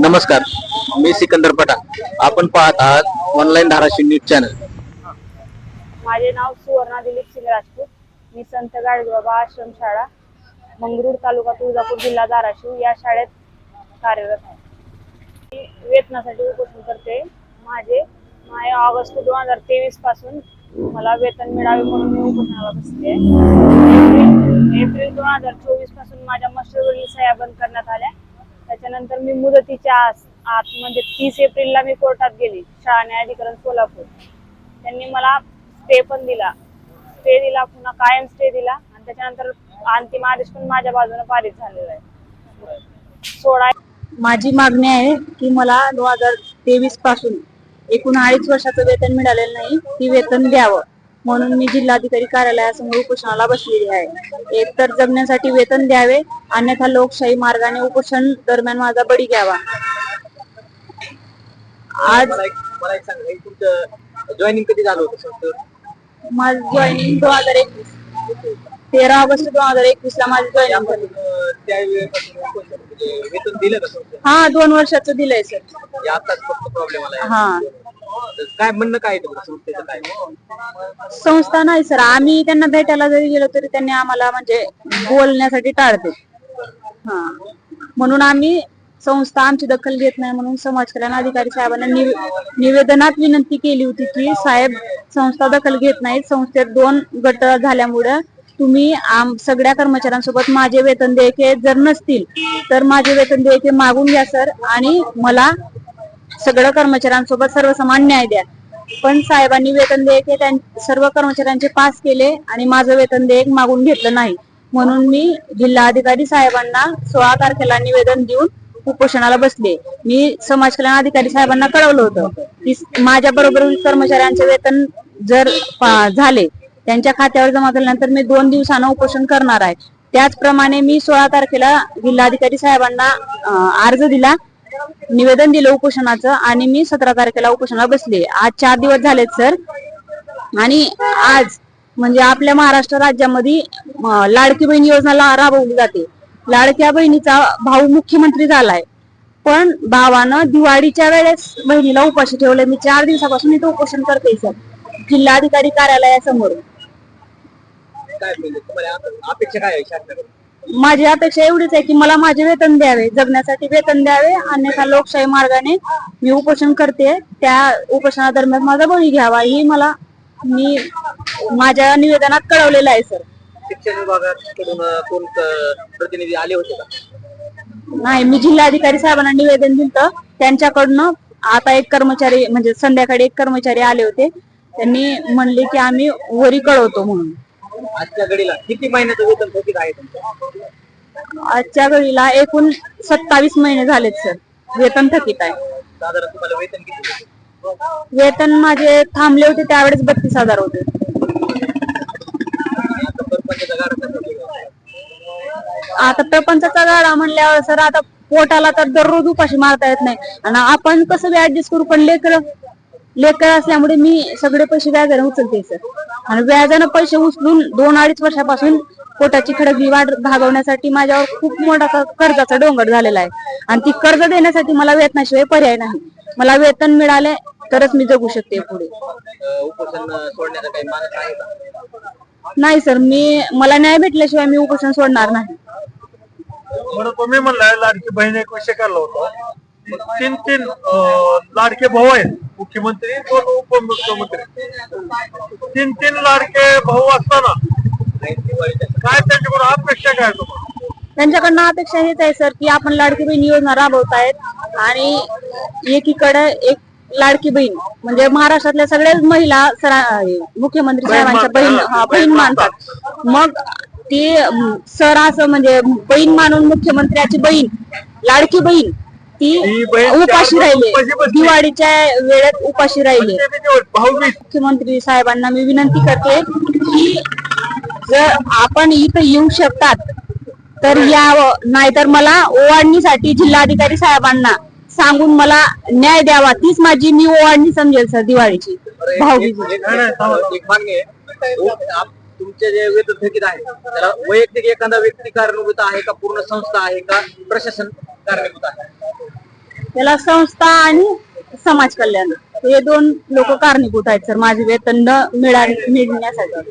नमस्कार. मी सिकंदर पठाण. आपण पाहत आहात ऑनलाईन धाराशिव न्यूज चॅनल माझे नाव सुवर्णा दिलीप सिंग राजपूत. मी संत गाळेबाबा आश्रम शाळा मंगरूळ तालुका तुळजापूर जिल्हा धाराशिव या शाळेत कार्यरत आहे. मी वेतनासाठी उपोषण करते. माझे माझे ऑगस्ट दोन हजार तेवीसपासून मला वेतन मिळावे म्हणून मी उपोषणाला बसते एप्रिल दोन हजार चोवीसपासून माझ्या मस्टरवरील सह्या बंद करण्यात आल्या. त्याच्यानंतर मी मुदतीच्या आत म्हणजे तीस एप्रिलला मी कोर्टात गेली शाळा न्यायाधिकरण सोलापूर. त्यांनी मला स्टे पण दिला. स्टे दिला पुन्हा कायम स्टे दिला. आणि त्याच्यानंतर अंतिम आदेश पण माझ्या बाजूने पारित झालेला आहे. सोळा माझी मागणी आहे की मला दोन हजार तेवीसपासून एकूण अडीच वर्षाचं वेतन मिळालेलं नाही ती वेतन द्यावं. म्हणून मी जिल्हाधिकारी कार्यालयासमोर उपोषणाला बसलेली आहे. एकतर जगण्यासाठी वेतन द्यावे अन्यथा लोकशाही मार्गाने उपोषण दरम्यान माझा बळी घ्यावा. आज मला एक मला एक सांगा तुमचं जॉईनिंग कधी झालं होतं माझं जॉईनिंग दोन हजार एकवीस. तेरा ऑगस्ट दोन हजार एकवीस ला माझी जॉईनिंग झाली. वेतन दिलं हा दोन वर्षाचं दिलंय सर. हे. काय म्हणणं काय तुमचं? संस्थेचं काय? संस्था नाही सर. आम्ही त्यांना भेटायला जरी गेलो तरी त्यांनी आम्हाला म्हणजे बोलण्यासाठी टाळते. हा. म्हणून आम्ही संस्था आमची दखल घेत नाही म्हणून समाज कल्याण अधिकारी साहेबांना निवेदनात विनंती केली होती की साहेब संस्था दखल घेत नाहीत. संस्थेत दोन गट झाल्यामुळं तुम्ही आम सगळ्या कर्मचाऱ्यांसोबत माझे वेतन देयके जर नसतील तर माझे वेतन देयके मागून घ्या सर. आणि मला सगळं कर्मचाऱ्यांसोबत सर्वसमान न्याय द्या. पण साहेबांनी वेतन देयके त्यां सर्व कर्मचाऱ्यांचे पास केले आणि माझं वेतन देयक मागून घेतलं नाही. म्हणून मी जिल्हाधिकारी साहेबांना सोळा तारखेला निवेदन देऊन उपोषणाला बसले. मी समाज कल्याण अधिकारी साहेबांना कळवलं होतं की माझ्या बरोबर कर्मचाऱ्यांचे वेतन जर झाले त्यांच्या खात्यावर जमा झाल्यानंतर मी दोन दिवसानं उपोषण करणार आहे. त्याचप्रमाणे मी सोळा तारखेला जिल्हाधिकारी साहेबांना अर्ज दिला निवेदन दिलं उपोषणाचं आणि मी सतरा तारखेला उपोषणाला बसले. आज चार दिवस झालेत सर. आणि आज म्हणजे आपल्या महाराष्ट्र राज्यामध्ये लाडकी बहीण योजना ला- राबवली जाते. लाडक्या बहिणीचा भाऊ मुख्यमंत्री झालाय. पण भावानं दिवाळीच्या वेळेस बहिणीला उपाशी ठेवलंय. मी चार दिवसापासून इथं उपोषण करते सर. जिल्हाधिकारी कार्यालयासमोर. काय अपेक्षा काय माझी अपेक्षा एवढीच आहे की मला माझे वेतन द्यावे जगण्यासाठी वेतन द्यावे अन्यथा लोकशाही मार्गाने मी उपोषण करते. त्या उपोषणादरम्यान माझा बळी घ्यावा ही मला मी माझ्या निवेदनात कळवलेलं आहे सर. शिक्षण विभागाकडून कोण प्रतिनिधी आले होते का? नाही मी जिल्हाधिकारी साहेबांना निवेदन दिलं त्यांच्याकडनं आता एक कर्मचारी म्हणजे संध्याकाळी एक कर्मचारी आले होते. त्यांनी म्हणले की आम्ही वरी कळवतो म्हणून. आजच्या घडीला किती महिन्याचं वेतन थकीत आहे तुमचं? आजच्या घडीला एकूण सत्तावीस महिने झालेत सर. वेतन थकीत आहे. साधारण तुम्हाला वेतन किती? वेतन माझे थांबले होते त्यावेळेस बत्तीस हजार होते. आता सरपंचाचा गाडा कसा गेला? आता प्रपंचाचा गाडा म्हणल्यावर सर आता पोटाला तर दररोज उपाशी मारता येत नाही. आणि आपण कसं बी ऍडजस्ट करू पण लेकर लेकर असल्यामुळे मी सगळे पैसे व्याजाने उचलते सर. आणि व्याजानं पैसे उचलून दोन अडीच वर्षापासून पोटाची खडगी वाढ भागवण्यासाठी माझ्यावर खूप मोठा कर्जाचा डोंगर झालेला आहे. आणि ती कर्ज देण्यासाठी मला वेतनाशिवाय पर्याय नाही. मला वेतन मिळाले तरच मी जगू शकते पुढे. नाही सर मी मला न्याय भेटल्याशिवाय मी उपोषण सोडणार नाही. तुम्ही म्हणलाय लाडकी बहीण एक विषय काढला होता. तीन तीन लाडके भाऊ आहेत. मुख्यमंत्री दोन उपमुख्यमंत्री? तीन तीन लाडके भाऊ असताना. काय त्यांच्याकडून अपेक्षा काय तुम्हाला? त्यांच्याकडनं अपेक्षा हेच आहे सर की आपण लाडकी बहीण योजना राबवतायत आणि एकीकडे एक लाडकी बहीण म्हणजे महाराष्ट्रातल्या सगळ्याच महिला सरा- मुख्यमंत्री साहेबांच्या बहीण हा बहीण मानतात. मग ती सर असं म्हणजे बहीण मानून मुख्यमंत्र्याची बहीण लाडकी बहीण ती ही बहीण उपाशी राहिले. दिवाळीच्या वेळेत उपाशी राहिले मुख्यमंत्री साहेबांना मी विनंती करते की जर आपण इथं येऊ शकतात तर यावं नाहीतर मला ओवाळणीसाठी जिल्हाधिकारी साहेबांना सांगून मला न्याय द्यावा तीच माझी मी ओवाळणी समजेल सर दिवाळीची तुमचे जे वेतन थकीत आहे त्याला वैयक्तिक एखादा व्यक्ती कारणीभूत आहे का पूर्ण संस्था आहे का प्रशासन कारणीभूत आहे त्याला संस्था आणि समाज कल्याण हे दोन लोक कारणीभूत आहेत सर. माझे वेतन न मिळा मिळण्यासाठी